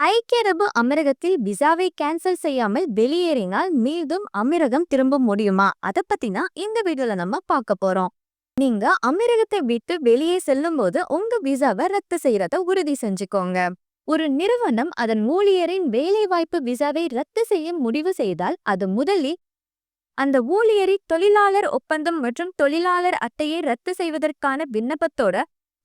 ஐக்கிய அரபு அமீரகத்தில் விசாவை கேன்சல் செய்யாமல் வெளியேறினால் மீண்டும் அமீரகம் திரும்ப முடியுமா? அதை பத்தினா இந்த வீடியோல நம்ம பார்க்க போறோம். நீங்க அமீரகத்தை விட்டு வெளியே செல்லும் போது உங்க விசாவை ரத்து செய்யறத உறுதி செஞ்சுக்கோங்க. ஒரு நிறுவனம் அதன் ஊழியரின் வேலைவாய்ப்பு விசாவை ரத்து செய்ய முடிவு செய்தால் அது முதலில் அந்த ஊழியரை தொழிலாளர் ஒப்பந்தம் மற்றும் தொழிலாளர் அட்டையை ரத்து செய்வதற்கான விண்ணப்பத்தோட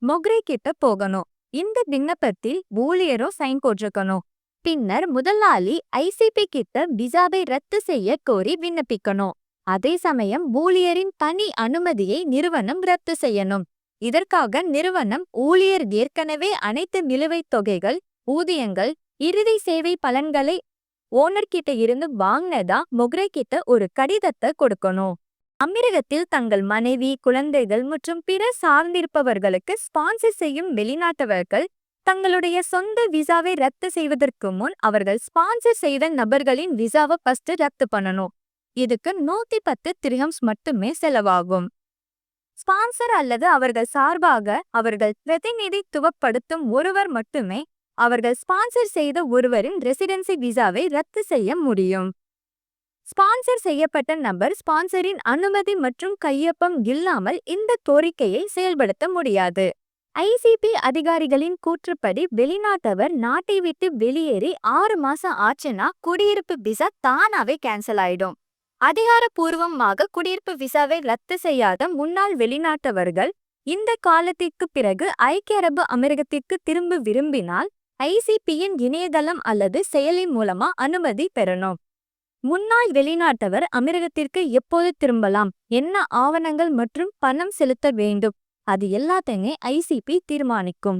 மொக்ரே கிட்ட போகணும். இந்த விண்ணப்பத்தில் ஊழியரோ சைன் போட்டிருக்கணும். பின்னர் முதலாளி ஐசிபி கிட்ட விசாவை ரத்து செய்ய கோரி விண்ணப்பிக்கணும். அதே சமயம் ஊழியரின் தனி அனுமதியை நிறுவனம் ரத்து செய்யணும். இதற்காக நிறுவனம் ஊழியர் ஏற்கனவே அனைத்து நிலுவைத் தொகைகள் ஊதியங்கள் இறுதி சேவை பலன்களை ஓனர் கிட்ட இருந்து வாங்கினதா மொக்ரை கிட்ட ஒரு கடிதத்தை கொடுக்கணும். அமீரகத்தில் தங்கள் மனைவி குழந்தைகள் மற்றும் பிற சார்ந்திருப்பவர்களுக்கு ஸ்பான்சர் செய்யும் வெளிநாட்டவர்கள் தங்களுடைய சொந்த விசாவை ரத்து செய்வதற்கு முன் அவர்கள் ஸ்பான்சர் செய்த நபர்களின் விசாவை ஃபர்ஸ்ட் ரத்து பண்ணணும். இதுக்கு நூத்தி பத்து திரிகம்ஸ் மட்டுமே செலவாகும். ஸ்பான்சர் அல்லது அவர்கள் சார்பாக அவர்கள் பிரதிநிதித்துவப்படுத்தும் ஒருவர் மட்டுமே அவர்கள் ஸ்பான்சர் செய்த ஒருவரின் ரெசிடென்சி விசாவை ரத்து செய்ய முடியும். ஸ்பான்சர் செய்யப்பட்ட நபர் ஸ்பான்சரின் அனுமதி மற்றும் கையொப்பம் இல்லாமல் இந்த கோரிக்கையை செயல்படுத்த முடியாது. ஐசிபி அதிகாரிகளின் கூற்றுப்படி வெளிநாட்டவர் நாட்டை விட்டு வெளியேறி ஆறு மாசம் ஆச்சுன்னா குடியிருப்பு விசா தானாவே கேன்சல் ஆயிடும். அதிகாரப்பூர்வமாக குடியிருப்பு விசாவை ரத்து செய்யாத முன்னாள் வெளிநாட்டவர்கள் இந்த காலத்திற்கு பிறகு ஐக்கிய அரபு அமீரகத்திற்கு திரும்ப விரும்பினால் ஐசிபியின் இணையதளம் அல்லது செயலி மூலமா அனுமதி பெறணும். முன்னாள் வெளிநாட்டவர் அமீரகத்திற்கு எப்போது திரும்பலாம்? என்ன ஆவணங்கள் மற்றும் பணம் செலுத்த வேண்டும்? அது எல்லாத்தையுமே ஐசிபி தீர்மானிக்கும்.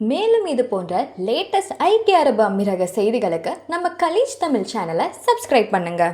மேலும் இது போன்ற லேட்டஸ்ட் ஐக்கிய அரபு அமீரக செய்திகளுக்கு நம்ம கலீஜ் தமிழ் சேனலை சப்ஸ்கிரைப் பண்ணுங்க.